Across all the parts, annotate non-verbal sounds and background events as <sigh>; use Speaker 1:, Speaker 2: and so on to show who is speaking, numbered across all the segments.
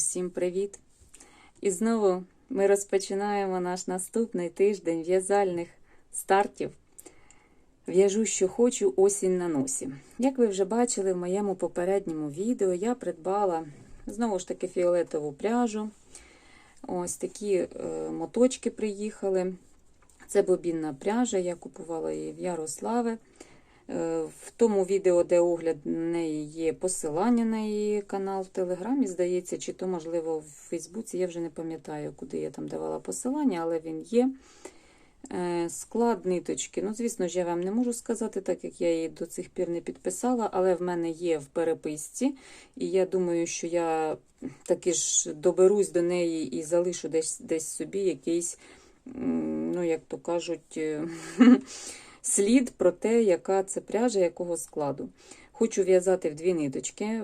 Speaker 1: Усім привіт! І знову ми розпочинаємо наш наступний тиждень в'язальних стартів. В'яжу, що хочу, осінь на носі. Як ви вже бачили в моєму попередньому відео, я придбала знову ж таки фіолетову пряжу. Ось такі е, моточки приїхали. Це бобінна пряжа, я купувала її в Ярославе. Е, В тому відео, де огляд неї є посилання на її канал в Телеграмі, здається, чи то, можливо, в Фейсбуці. Я вже не пам'ятаю, куди я там давала посилання, але він є. Е, Склад ниточки. Ну, звісно ж, я вам не можу сказати, так як я її до цих пір не підписала, але в мене є в переписці. І я думаю, що я таки ж доберусь до неї і залишу десь, десь собі якийсь, ну, як то кажуть, е, <laughs> слід про те, яка це пряжа, якого складу. Хочу в'язати в дві ниточки.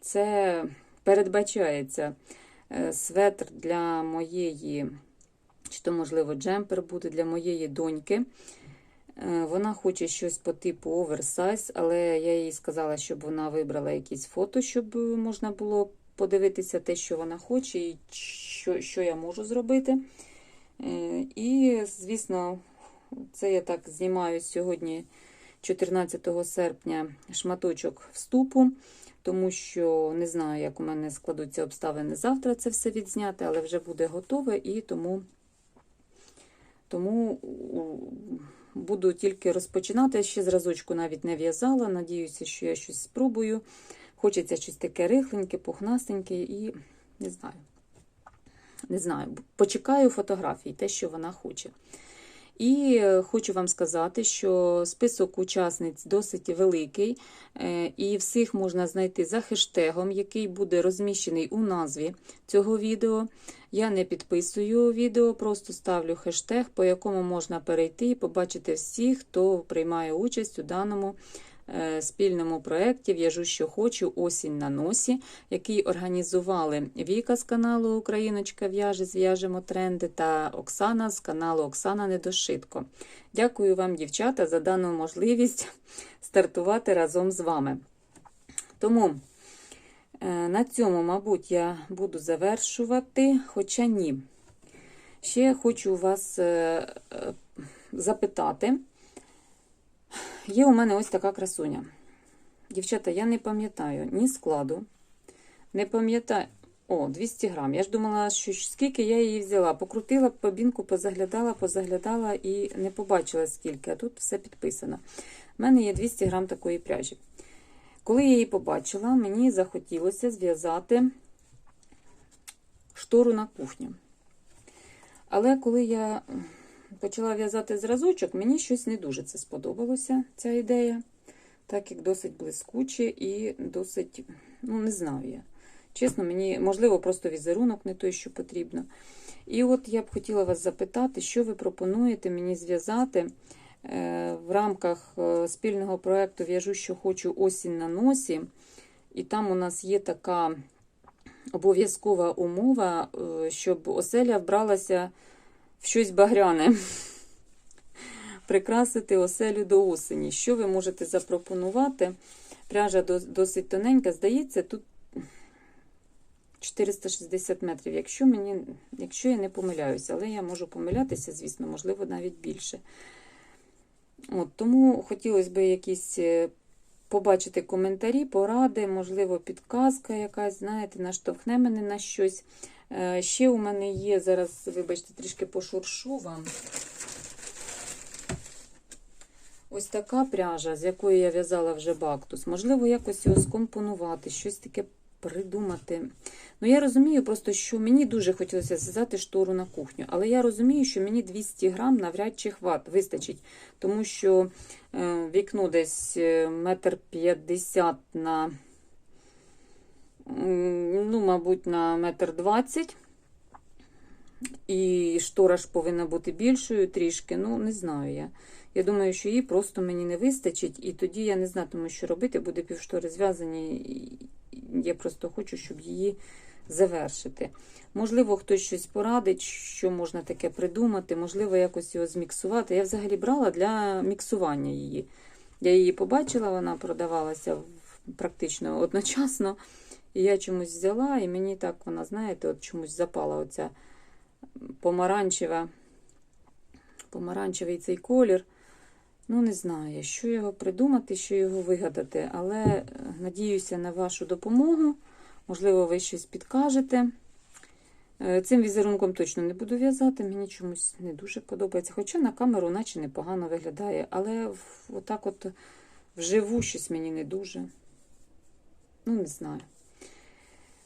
Speaker 1: Це передбачається е, светр для моєї, чи то, можливо, джемпер буде для моєї доньки. Е, Вона хоче щось по типу оверсайз, але я їй сказала, щоб вона вибрала якісь фото, щоб можна було подивитися те, що вона хоче, і що, що я можу зробити. Е, І, звісно, це я так знімаю сьогодні, 14 серпня, шматочок вступу, тому що не знаю, як у мене складуться обставини завтра це все відзняти, але вже буде готове і тому, тому буду тільки розпочинати. Я ще зразочку навіть не в'язала. Надіюся, що я щось спробую. Хочеться щось таке рихленьке, пухнастеньке і не знаю. Не знаю, почекаю фотографій, те, що вона хоче. І хочу вам сказати, що список учасниць досить великий, е, і всіх можна знайти за хештегом, який буде розміщений у назві цього відео. Я не підписую відео, просто ставлю хештег, по якому можна перейти і побачити всіх, хто приймає участь у даному спільному проєкті В'яжу, що хочу, осінь на носі, який організували Віка з каналу Україночка в'яже, зв'яжемо тренди та Оксана з каналу Оксана Недошитко. Дякую вам, дівчата, за дану можливість стартувати разом з вами. Тому е, на цьому, мабуть, я буду завершувати, хоча ні. Ще хочу вас е, е, запитати. Є у мене ось така красуня. Дівчата, я не пам'ятаю ні складу, не пам'ятаю. О, 200 грам. Я ж думала, що скільки я її взяла. Покрутила побінку, позаглядала, позаглядала і не побачила скільки, а тут все підписано. У мене є 200 грам такої пряжі. Коли я її побачила, мені захотілося зв'язати штору на кухню. Але коли я почала в'язати зразочок, мені щось не дуже це сподобалося, ця ідея. Так як досить блискуче і досить, ну, не знаю я. Чесно, мені, можливо, просто візерунок не той, що потрібно. І от я б хотіла вас запитати, що ви пропонуєте мені зв'язати е, в рамках е, спільного проєкту В'яжу, що хочу осінь на носі. І там у нас є така обов'язкова умова, е, щоб оселя вбралася в щось багряне. <laughs> Прикрасити оселю до осені. Що ви можете запропонувати? Пряжа досить тоненька, здається, тут 460 метрів, якщо мені, якщо я не помиляюся, але я можу помилятися, звісно, можливо, навіть більше. От, Тому хотілося б якісь побачити коментарі, поради, можливо, підказка якась, знаєте, наштовхне мене на щось. Ще у мене є, зараз, вибачте, трішки пошуршу вам. Ось така пряжа, з якої я в'язала вже бактус. Можливо, якось його скомпонувати, щось таке придумати. Ну, я розумію просто, що мені дуже хотілося зв'язати штору на кухню, але я розумію, що мені 200 грам навряд чи хват вистачить, тому що е, вікно десь метр п'ятдесят на, мабуть, на метр двадцять. І штора ж повинна бути більшою трішки, ну, не знаю я. Я думаю, що її просто мені не вистачить, і тоді я не знатиму, що робити, буде півштори зв'язані. Я просто хочу, щоб її завершити. Можливо, хтось щось порадить, що можна таке придумати, можливо, якось його зміксувати. Я взагалі брала для міксування її. Я її побачила, вона продавалася практично одночасно. І я чомусь взяла, і мені так вона, знаєте, от чомусь запала оця помаранчева, помаранчевий цей колір. Ну, не знаю, що його придумати, що його вигадати, але е, надіюся на вашу допомогу. Можливо, ви щось підкажете. Е, Цим візерунком точно не буду в'язати, мені чомусь не дуже подобається. Хоча на камеру наче непогано виглядає, але отак от вживу щось мені не дуже. Ну, не знаю.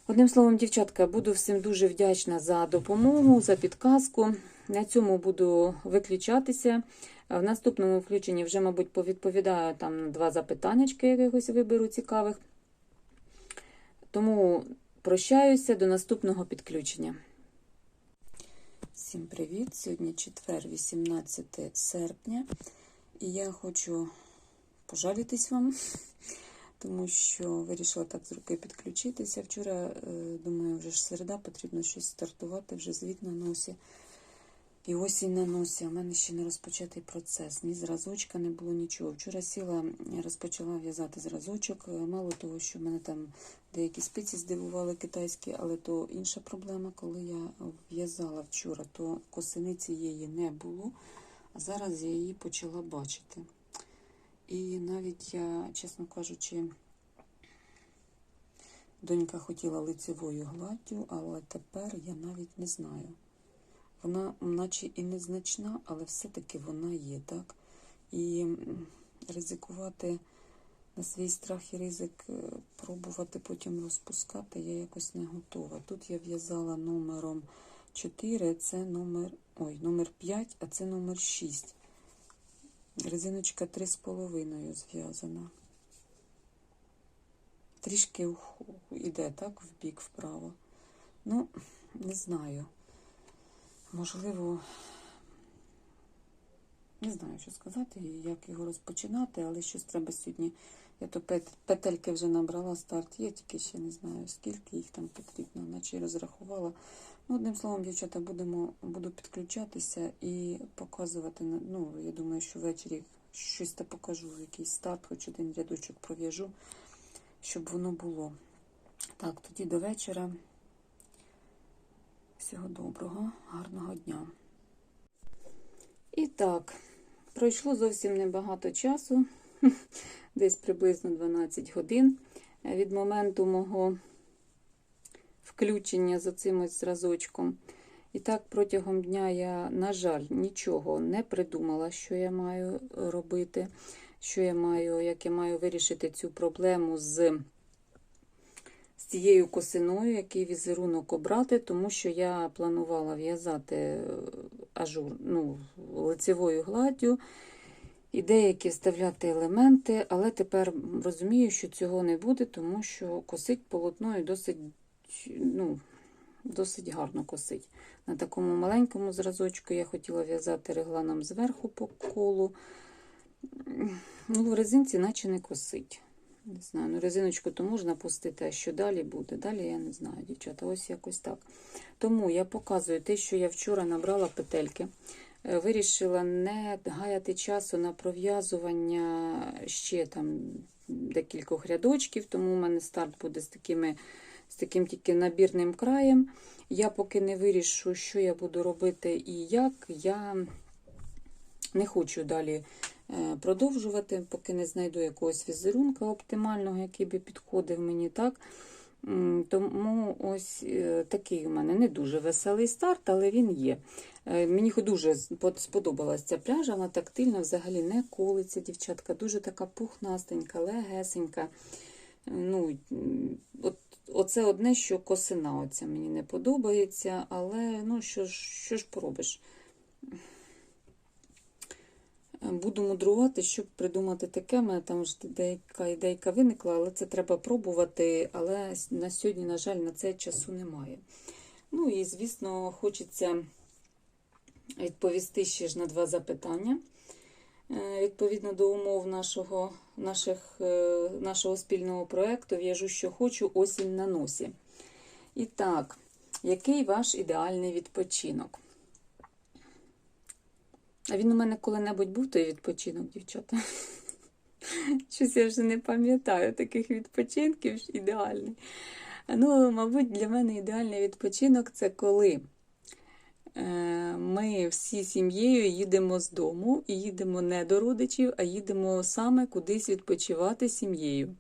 Speaker 1: Одним словом, дівчатка, буду всім дуже вдячна за допомогу, за підказку. На цьому буду виключатися. В наступному включенні вже, мабуть, повідповідаю там два запитаннячки якихось виберу цікавих. Тому прощаюся до наступного підключення. Всім привіт! Сьогодні четвер, 18 серпня, і я хочу пожалітись вам, тому що вирішила так з руки підключитися. Вчора, е, думаю, вже ж середа, потрібно щось стартувати, вже звіт на носі. І осінь на носі, а в мене ще не розпочатий процес. Ні зразочка не було нічого. Вчора сіла, розпочала в'язати зразочок. Е, Мало того, що в мене там деякі спиці здивували китайські, але то інша проблема. Коли я в'язала вчора, то косини цієї не було, а зараз я її почала бачити. І навіть я, чесно кажучи, донька хотіла лицевою гладдю, але тепер я навіть не знаю. Вона, наче і незначна, але все-таки вона є, так? І ризикувати на свій страх і ризик е, пробувати потім розпускати, я якось не готова. Тут я в'язала номером 4, це номер, ой, номер 5, а це номер 6. Резиночка 3,5 зв'язана. Трішки йде так, в бік вправо. Ну, не знаю. Можливо, не знаю, що сказати, як його розпочинати, але щось треба сьогодні. Я то петельки вже набрала старт, є, тільки ще не знаю, скільки їх там потрібно, наче розрахувала. Ну, одним словом, дівчата, будемо, буду підключатися і показувати. Ну, я думаю, що ввечері щось та покажу, якийсь старт, хоч один рядочок пров'яжу, щоб воно було. Так, тоді до вечора. Всього доброго, гарного дня. І так, пройшло зовсім небагато часу, <laughs> десь приблизно 12 годин від моменту мого включення з оцим ось зразочком. І так, протягом дня я, на жаль, нічого не придумала, що я маю робити, що я маю, як я маю вирішити цю проблему з з цією косиною, який візерунок обрати, тому що я планувала в'язати е, ажур, ну, лицевою гладдю і деякі вставляти елементи, але тепер розумію, що цього не буде, тому що косить полотною досить, ну, досить гарно косить. На такому маленькому зразочку я хотіла в'язати регланом зверху по колу. Ну, в резинці наче не косить. Не знаю, ну резиночку то можна пустити, а що далі буде? Далі я не знаю, дівчата, ось якось так. Тому я показую те, що я вчора набрала петельки. Е, Вирішила не гаяти часу на пров'язування ще там декількох рядочків, тому у мене старт буде з, такими, з таким тільки набірним краєм. Я поки не вирішу, що я буду робити і як, я не хочу далі е, продовжувати, поки не знайду якогось візерунка оптимального, який би підходив мені так. Тому ось е, такий у мене не дуже веселий старт, але він є. Е, Мені дуже сподобалася ця пряжа, вона тактильна, взагалі не колиться, дівчатка, дуже така пухнастенька, легесенька. Е, Ну, от, оце одне, що косина оця мені не подобається, але ну, що що ж поробиш? Буду мудрувати, щоб придумати таке. Мене там ж деяка ідейка виникла, але це треба пробувати. Але на сьогодні, на жаль, на це часу немає. Ну і, звісно, хочеться відповісти ще ж на два запитання. Е, Відповідно до умов нашого, наших, е, нашого спільного проєкту В'яжу, що хочу, осінь на носі. І так, який ваш ідеальний відпочинок? А він у мене коли-небудь був той відпочинок, дівчата. <laughs> Щось я вже не пам'ятаю таких відпочинків ідеальний. Ну, мабуть, для мене ідеальний відпочинок це коли ми всі сім'єю їдемо з дому і їдемо не до родичів, а їдемо саме кудись відпочивати сім'єю.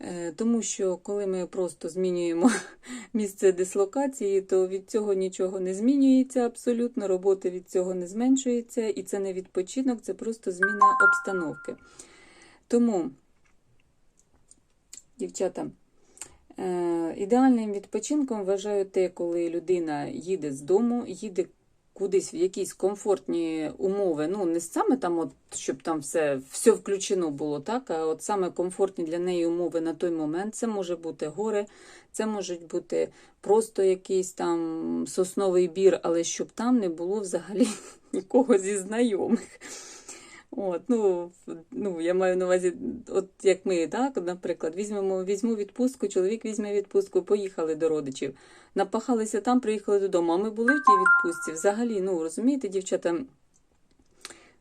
Speaker 1: Е, Тому що коли ми просто змінюємо <laughs> місце дислокації, то від цього нічого не змінюється абсолютно, роботи від цього не зменшується, і це не відпочинок, це просто зміна обстановки. Тому, дівчата, е, ідеальним відпочинком вважаю те, коли людина їде з дому, їде кудись в якісь комфортні умови. Ну, не саме там, от, щоб там все, все включено було, так, а от саме комфортні для неї умови на той момент. Це може бути гори, це можуть бути просто якийсь там сосновий бір, але щоб там не було взагалі <laughs> нікого зі знайомих. От, ну, ну, я маю на увазі, от як ми, так, наприклад, візьмемо, візьму відпустку, чоловік візьме відпустку, поїхали до родичів. Напахалися там, приїхали додому. А ми були в тій відпустці. Взагалі, ну розумієте, дівчата.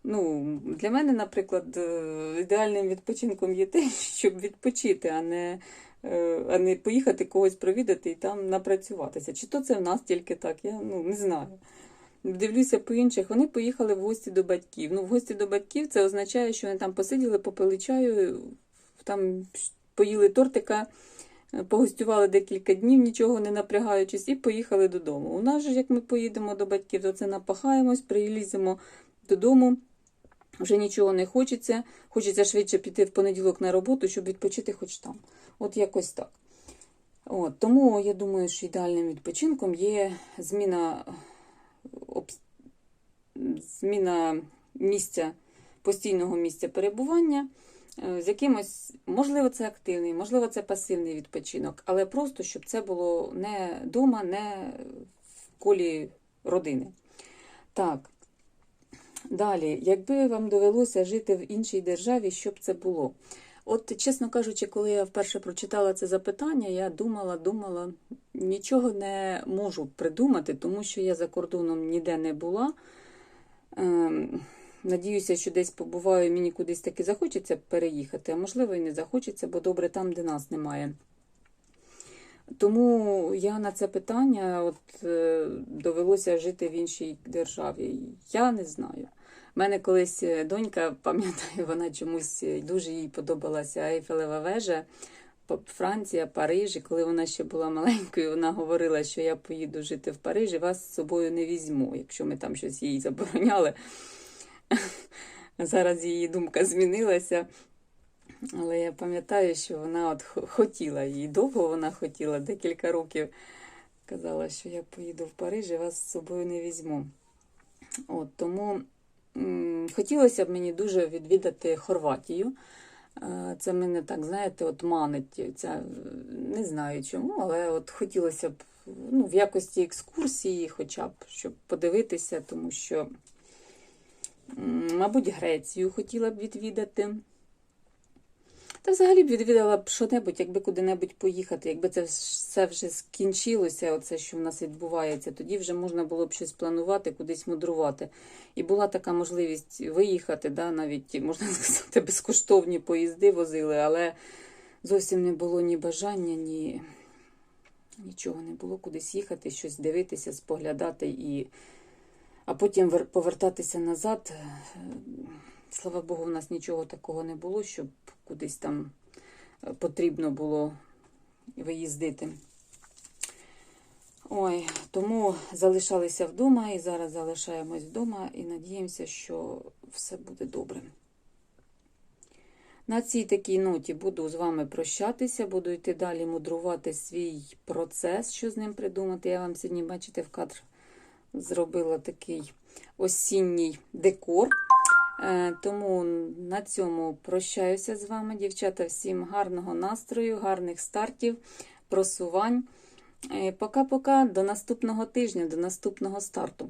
Speaker 1: Ну, для мене, наприклад, е, ідеальним відпочинком є те, <laughs> щоб відпочити, а не, е, а не поїхати когось провідати і там напрацюватися. Чи то це в нас тільки так, я ну, не знаю. Дивлюся по інших, вони поїхали в гості до батьків. Ну, в гості до батьків це означає, що вони там посиділи, попили чаю, там поїли тортика, погостювали декілька днів, нічого не напрягаючись, і поїхали додому. У нас же, як ми поїдемо до батьків, то це напахаємось, приліземо додому. Вже нічого не хочеться. Хочеться швидше піти в понеділок на роботу, щоб відпочити хоч там. От якось так. От, Тому я думаю, що ідеальним відпочинком є зміна зміна місця, постійного місця перебування е, з якимось, можливо, це активний, можливо, це пасивний відпочинок, але просто, щоб це було не вдома, не в колі родини. Так. Далі, якби вам довелося жити в іншій державі, що б це було? От, чесно кажучи, коли я вперше прочитала це запитання, я думала, думала, нічого не можу придумати, тому що я за кордоном ніде не була. Ем, Надіюся, що десь побуваю, мені кудись таки захочеться переїхати, а можливо і не захочеться, бо добре там, де нас немає. Тому я на це питання от, е, довелося жити в іншій державі. Я не знаю. У мене колись е, донька, <laughs> пам'ятаю, вона чомусь е, дуже їй подобалася Ейфелева вежа, Франція, Париж. І коли вона ще була маленькою, вона говорила, що я поїду жити в Парижі, вас з собою не візьму, якщо ми там щось їй забороняли. <laughs> Зараз її думка змінилася. Але я пам'ятаю, що вона от хотіла її довго вона хотіла, декілька років казала, що я поїду в Париж і вас з собою не візьму. От, тому хотілося б мені дуже відвідати Хорватію. Е, Це мене так, знаєте, от манить. Ця, е, не знаю чому, але от хотілося б ну, в якості екскурсії, хоча б, щоб подивитися, тому що, мабуть, Грецію хотіла б відвідати. Та взагалі б відвідала б що-небудь, якби куди-небудь поїхати, якби це все вже скінчилося, оце, що в нас відбувається, тоді вже можна було б щось планувати, кудись мудрувати. І була така можливість виїхати, да, навіть, можна <laughs> сказати, безкоштовні поїзди возили, але зовсім не було ні бажання, ні нічого не було кудись їхати, щось дивитися, споглядати і. А потім повертатися назад. Е, Слава Богу, у нас нічого такого не було, щоб кудись там е, потрібно було виїздити. Ой, тому залишалися вдома і зараз залишаємось вдома і надіємося, що все буде добре. На цій такій ноті буду з вами прощатися, буду йти далі мудрувати свій процес, що з ним придумати. Я вам сьогодні, бачите, в кадр зробила такий осінній декор. Е, Тому на цьому прощаюся з вами, дівчата. Всім гарного настрою, гарних стартів, просувань. Е, Пока-пока, до наступного тижня, до наступного старту.